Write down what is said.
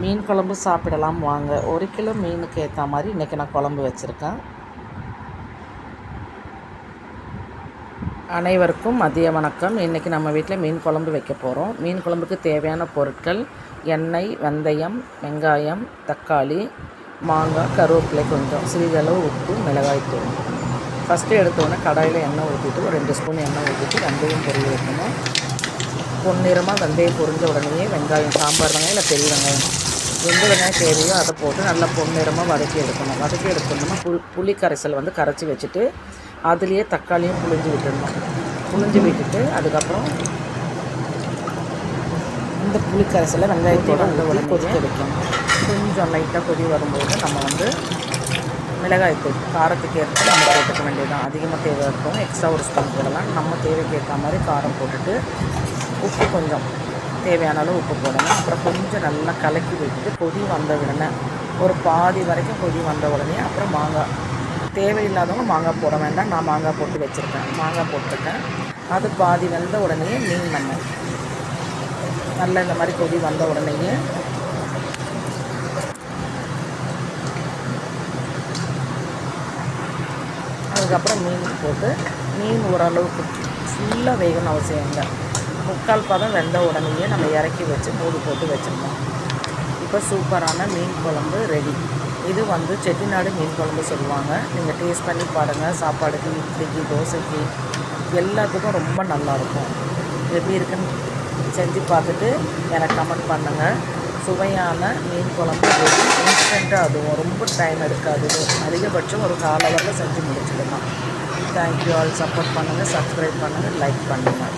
மீன் குழம்பு சாப்பிடலாம் வாங்க. ஒரு கிலோ மீனுக்கு ஏற்ற மாதிரி இன்றைக்கி நான் குழம்பு வச்சுருக்கேன். அனைவருக்கும் மதிய வணக்கம். இன்றைக்கி நம்ம வீட்டில் மீன் குழம்பு வைக்க போகிறோம் மீன் குழம்புக்கு தேவையான பொருட்கள் எண்ணெய் வெந்தயம் வெங்காயம் தக்காளி மாங்காய் கருவேப்பிலை கொஞ்சம் சிறிதளவு உப்பு மிளகாய்த்தூள் ஃபஸ்ட்டு எடுத்தோடனே கடாயில் எண்ணெய் ஊற்றிட்டு ஒரு ரெண்டு ஸ்பூன் எண்ணெய் ஊற்றிட்டு வெந்தயம் பொரிய வைக்கணும். பொன்னிறமாக வெந்தயம் பொரிஞ்ச உடனே வெங்காயம் சாம்பார் வெங்காயம் இல்லை பெரிய வெங்காயம். எந்த வெங்காயம் தேவையோ அதை போட்டு நல்லா பொன்னிறமாக வதக்கி எடுக்கணும். வதக்கி எடுக்கணும்னா புளி புளி கரைசல் வந்து கரைச்சி வச்சுட்டு அதுலேயே தக்காளியும் புளிஞ்சு விட்டுடணும். புளிஞ்சு விட்டுட்டு அதுக்கப்புறம் இந்த புளி கரைசலை வெங்காயத்தோட உடனே கொதிக்க வைக்கணும். கொஞ்சம் லைட்டாக கொதி வரும்போது நம்ம வந்து மிளகாய்த்தூள் காரத்துக்கு ஏற்ப நம்ம போட்டுக்க வேண்டியதுதான். அதிகமாக தேவை இருக்கும். எக்ஸ்ட்ரா ஒரு ஸ்பூன் போடலாம். நம்ம தேவைக்கு ஏற்ற மாதிரி காரம் போட்டுட்டு உப்பு கொஞ்சம் தேவையான அளவு உப்பு போடணும். அப்புறம் கொஞ்சம் நல்லா கலக்கி விட்டுட்டு கொதி வந்த உடனே ஒரு பாதி வரைக்கும் கொதி வந்த உடனே அப்புறம் மாங்காய். தேவையில்லாதவங்க மாங்காய் போட வேண்டாம். நான் மாங்காய் போட்டு வச்சுருக்கேன். மாங்காய் போட்டிருக்கேன். அது பாதி வெந்த உடனே மீன் நம்ம நல்லா இந்த மாதிரி கொதி வந்த உடனேயே. அதுக்கப்புறம் மீன் போட்டு மீன் ஓரளவுக்கு ஃபுல்லாக வேகணும் அவசியம் இல்லை. முக்கால் பதம் வெந்த உடனேயே நம்ம இறக்கி வச்சு மூடி போட்டு வச்சிடணும் இப்போ சூப்பரான மீன் குழம்பு ரெடி இது வந்து செட்டிநாடு மீன் குழம்பு சொல்லுவாங்க. நீங்கள் டேஸ்ட் பண்ணி பாருங்கள் சாப்பாடுக்கு இட்லிக்கு தோசைக்கு எல்லாத்துக்கும் ரொம்ப நல்லாயிருக்கும் எப்படி இருக்குன்னு செஞ்சு பார்த்துட்டு எனக்கு கமெண்ட் பண்ணுங்கள் சுவையான மீன் குழம்பு ரெடி இன்ஸ்டண்ட்டாக அதுவும். ரொம்ப டைம் எடுக்காது. அதிகபட்சம் ஒரு கால வரல செஞ்சு முடிச்சிடலாம். தேங்க்யூ ஆல் சப்போர்ட் பண்ணுங்கள் சப்ஸ்கிரைப் பண்ணுங்கள் லைக் பண்ணுங்கள்